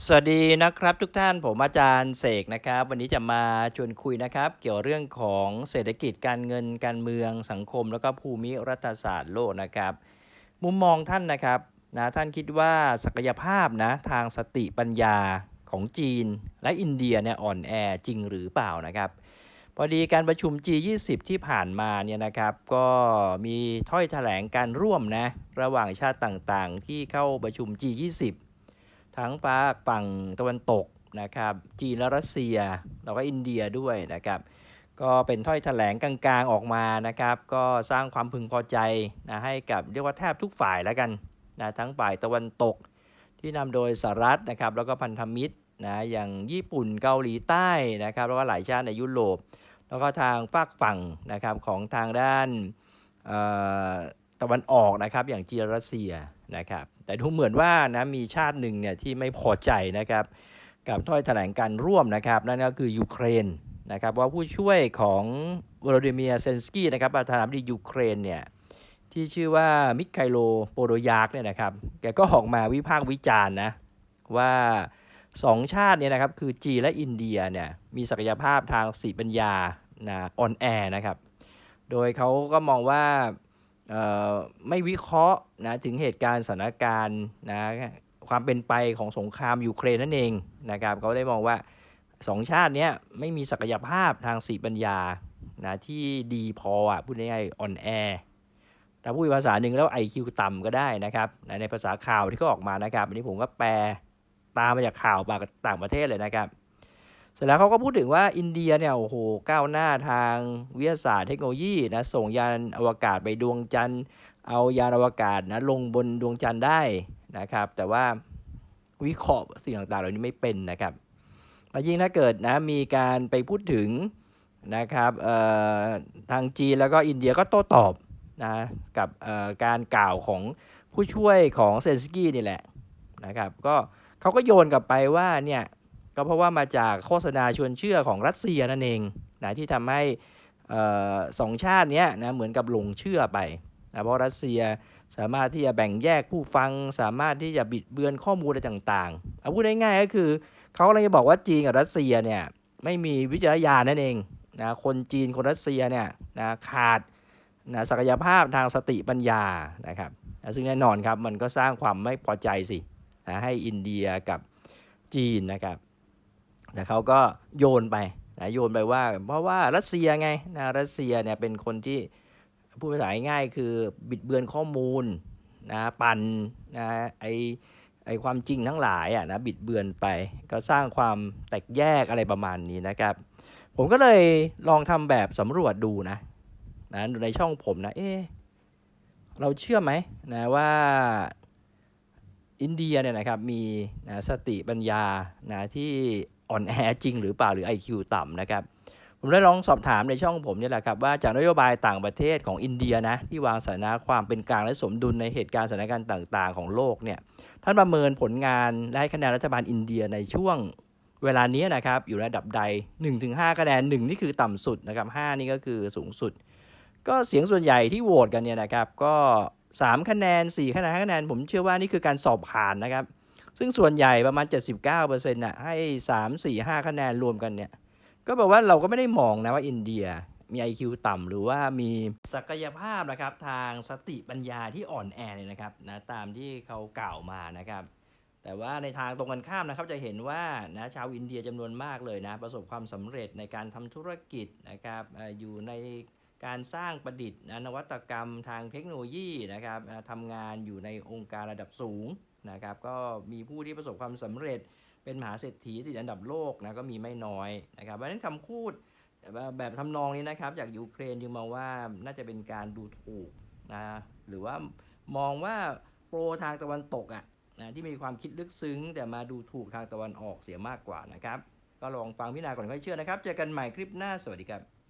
สวัสดีนะครับทุกท่านผมอาจารย์เสกนะครับ วันนี้จะมาชวนคุยนะครับ เกี่ยวเรื่องของเศรษฐกิจการเงินการเมืองสังคม แล้วก็ภูมิรัฐศาสตร์โลกนะครับ มุมมองท่านนะครับนะท่านคิดว่าศักยภาพนะทางสติปัญญาของจีน และอินเดียเนี่ยอ่อนแอจริงหรือเปล่านะครับ พอดีการประชุม G20 ที่ผ่านมาเนี่ยนะครับก็มีถ้อยแถลงการร่วมนะระหว่างชาติต่างๆ ที่เข้าประชุม G20 ทั้งภาคฝั่งตะวันตกนะครับจีนและรัสเซีย แล้วก็อินเดียด้วยนะครับ ก็เป็นถ้อยแถลงกลางๆออกมานะครับ ก็สร้างความพึงพอใจนะให้กับเรียกว่าแทบทุกฝ่ายแล้วกันนะทั้งฝ่ายตะวันตกที่นำโดยสหรัฐนะครับแล้วก็พันธมิตรนะอย่างญี่ปุ่นเกาหลีใต้นะครับแล้วก็หลายชาติในยุโรป แล้วก็ทางฝากฝั่งนะครับของทางด้านเอ่อ ตะวันออกนะครับ อย่างจีนรัสเซียนะครับ แต่ดูเหมือนว่านะมีชาติหนึ่งเนี่ยที่ไม่พอใจนะครับ กับถ้อยแถลงการร่วมนะครับ นั่นก็คือยูเครนนะครับว่าผู้ช่วยของวลาดิเมียร์เซนสกี้นะครับประธานาธิบดียูเครนเนี่ยที่ชื่อว่ามิคไคโลโปโดยากเนี่ยนะครับแกก็ออกมาวิพากษ์วิจารณ์นะว่าสองชาติเนี่ยนะครับคือจีและอินเดียเนี่ยมีศักยภาพทางสติปัญญานะอ่อนแอนะครับ โดยเขาก็มองว่า ไม่วิเคราะห์นะถึงเหตุการณ์สถานการณ์นะความเป็นไปของสงครามยูเครนนั่นเองนะครับเขาได้มองว่าสองชาติเนี้ยไม่มีศักยภาพทางสติปัญญานะที่ดีพออะพูดง่ายๆอ่อนแอถ้าพูดภาษาหนึ่งแล้ว IQ ต่ำก็ได้นะครับนะในภาษาข่าวที่เขาออกมานะครับอันนี้ผมก็แปลตามมาจากข่าวต่างประเทศเลยนะครับ เสร็จแล้วเขาก็พูดถึงว่าอินเดียเนี่ยโอ้โหก้าวหน้าทางวิทยาศาสตร์เทคโนโลยีนะส่งยานอวกาศไปดวงจันทร์ เอายานอวกาศนะลงบนดวงจันทร์ได้นะครับ แต่ว่าวิเคราะห์สิ่งต่างๆเหล่านี้ไม่เป็นนะครับแล้วยิ่งถ้าเกิดนะมีการไปพูดถึงนะครับเอ่อทางจีนแล้วก็อินเดียก็โต้ตอบนะกับการกล่าวของผู้ช่วยของเซนสกี้นี่แหละนะครับก็เขาก็โยนกลับไปว่าเนี่ย ก็เพราะว่ามาจากโฆษณาชวนเชื่อของรัสเซียนั่นเองนะที่ทำให้สองชาตินี้นะเหมือนกับหลงเชื่อไปนะเพราะรัสเซียสามารถที่จะแบ่งแยกผู้ฟัง สามารถที่จะบิดเบือนข้อมูลอะไรต่างๆเอาพูดง่ายๆก็คือเขากำลังจะบอกว่าจีนกับรัสเซียเนี่ยไม่มีวิจารณญาณนั่นเองนะคนจีนคนรัสเซียเนี่ยนะขาดนะศักยภาพทางสติปัญญานะครับนะซึ่งแน่นอนครับมันก็สร้างความไม่พอใจสินะให้อินเดียกับจีนนะครับ แต่เขาก็โยนไปนะโยนไปว่า เพราะว่ารัสเซียไงนะรัสเซียเนี่ยเป็นคนที่พูดภาษาง่ายคือบิดเบือนข้อมูลนะปั่นนะไอไอความจริงทั้งหลายอะนะบิดเบือนไป ก็สร้างความแตกแยกอะไรประมาณนี้นะครับ ผมก็เลยลองทำแบบสำรวจดูนะนะในช่องผมนะเอ๊เราเชื่อไหมนะว่าอินเดียเนี่ยนะครับมีนะสติปัญญานะที่ อ่อนแอจริงหรือเปล่าหรือ IQ ต่ำนะครับผมได้ลองสอบถามในช่องผมเนี่ยแหละครับว่าจากนโยบายต่างประเทศของอินเดียนะที่วางสถานะความเป็นกลางและสมดุลในเหตุการณ์สถานการณ์ต่าง ๆ ของโลกเนี่ยท่านประเมินผลงานและให้คะแนนรัฐบาลอินเดียในช่วงเวลานี้นะครับอยู่ระดับใด 1-5คะแนน 1 นี่คือต่ำสุดนะครับ5นี่ก็คือสูงสุด ก็เสียงส่วนใหญ่ที่โหวตกันเนี่ยนะครับก็ 3 คะแนน 4 คะแนน5คะแนนผมเชื่อว่านี่คือการสอบผ่านนะครับ ซึ่งส่วนใหญ่ประมาณ 79%น่ะให้ 3 4 5 คะแนนรวมกันเนี่ย ก็แปลว่าเราก็ไม่ได้มองนะว่าอินเดียมี IQ ต่ำหรือว่ามีศักยภาพนะครับทางสติปัญญาที่อ่อนแอเลยนะครับนะตามที่เขากล่าวมานะครับแต่ว่าในทางตรงกันข้ามนะครับจะเห็นว่านะชาวอินเดียจำนวนมากเลยนะประสบความสำเร็จในการทำธุรกิจนะครับอยู่ใน การสร้างประดิษฐ์นวัตกรรมทางเทคโนโลยีนะครับทำงานอยู่ในองค์การระดับสูงนะครับ ก็มีผู้ที่ประสบความสำเร็จเป็นมหาเศรษฐีติดอันดับโลกนะก็มีไม่น้อยนะครับเพราะฉะนั้นคำพูดแบบทำนองนี้นะครับ จากยูเครนจึงมองว่าน่าจะเป็นการดูถูกนะหรือว่ามองว่าโปรทางตะวันตกอะนะที่มีความคิดลึกซึ้ง แต่มาดูถูกทางตะวันออกเสียมากกว่านะครับ ก็ลองฟังพิจารณาก่อนค่อยเชื่อนะครับ เจอกันใหม่คลิปหน้าสวัสดีครับ